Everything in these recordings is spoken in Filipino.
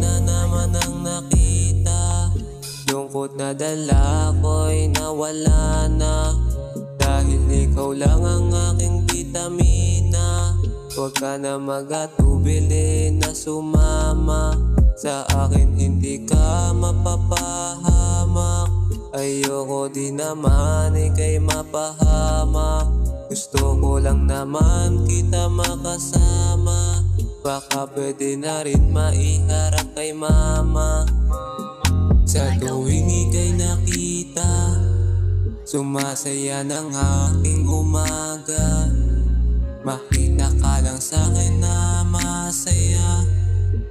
Na naman ang nakita. Lungkot na dala ko'y nawala na. Dahil ikaw lang ang aking vitamina. Huwag ka na magatubili na sumama. Sa akin hindi ka mapapahamak. Ayoko din naman ikay mapahamak. Gusto ko lang naman kita makasama Baka pwede na rin maiharap kay mama. Sa tuwing ikay nakita Sumasaya ng aking umaga. Makita ka lang sa'kin na masaya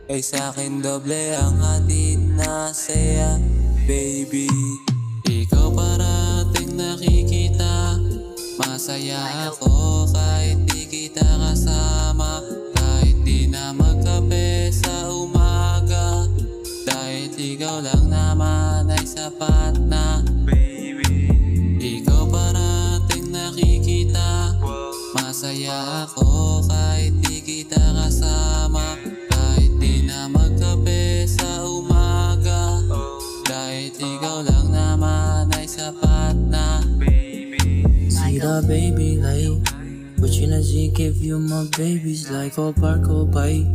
Ay sa'kin doble ang hatid na saya. Baby Ikaw parating nakikita. Masaya ako kahit di kita kasama na magkape sa umaga. Dahil ikaw lang naman ay sapat na. Ikaw parating nakikita. Masaya ako kahit di kita kasama. Kahit di na magkape sa umaga. Dahil ikaw lang naman ay sapat na. See the baby like Watching as he give you my babies like park oh bike.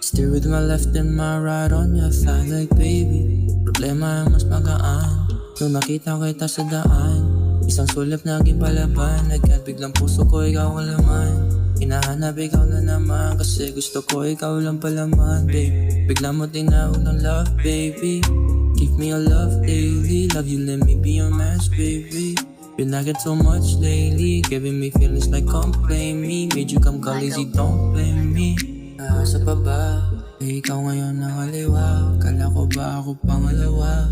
Steer with my left and my right on your thigh like baby. Problema ay mas magaan Nung nakita kita sa daan. Isang sulap naging palaban Nagkat biglang puso ko ikaw ang laman. Hinahanap ikaw na naman Kasi gusto ko ikaw lang palaman babe. Bigla mo tinawag ng love baby. Give me your love daily. Love you let me be your match baby Been it so much lately. Giving me feelings like come blame me. Made you come call easy don't blame me. Nasa pa ba? Eh, ikaw ngayon ang kaliwa Kala ko ba ako pangalawa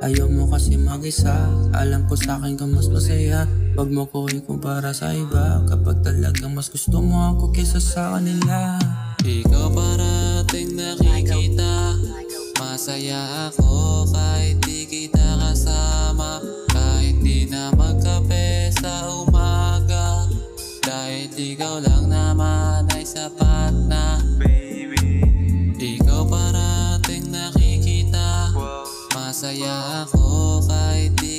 Ayaw mo kasi mag-isa. Alam ko sa akin ka mas masaya. Wag mo ko ikumpara sa iba. Kapag talagang mas gusto mo ako kesa sa kanila. Ikaw parating nakikita. Masaya ako kahit di kita kasama ikaw lang naman ay sapat na. Ikaw parating nakikita. Masaya ako kahit di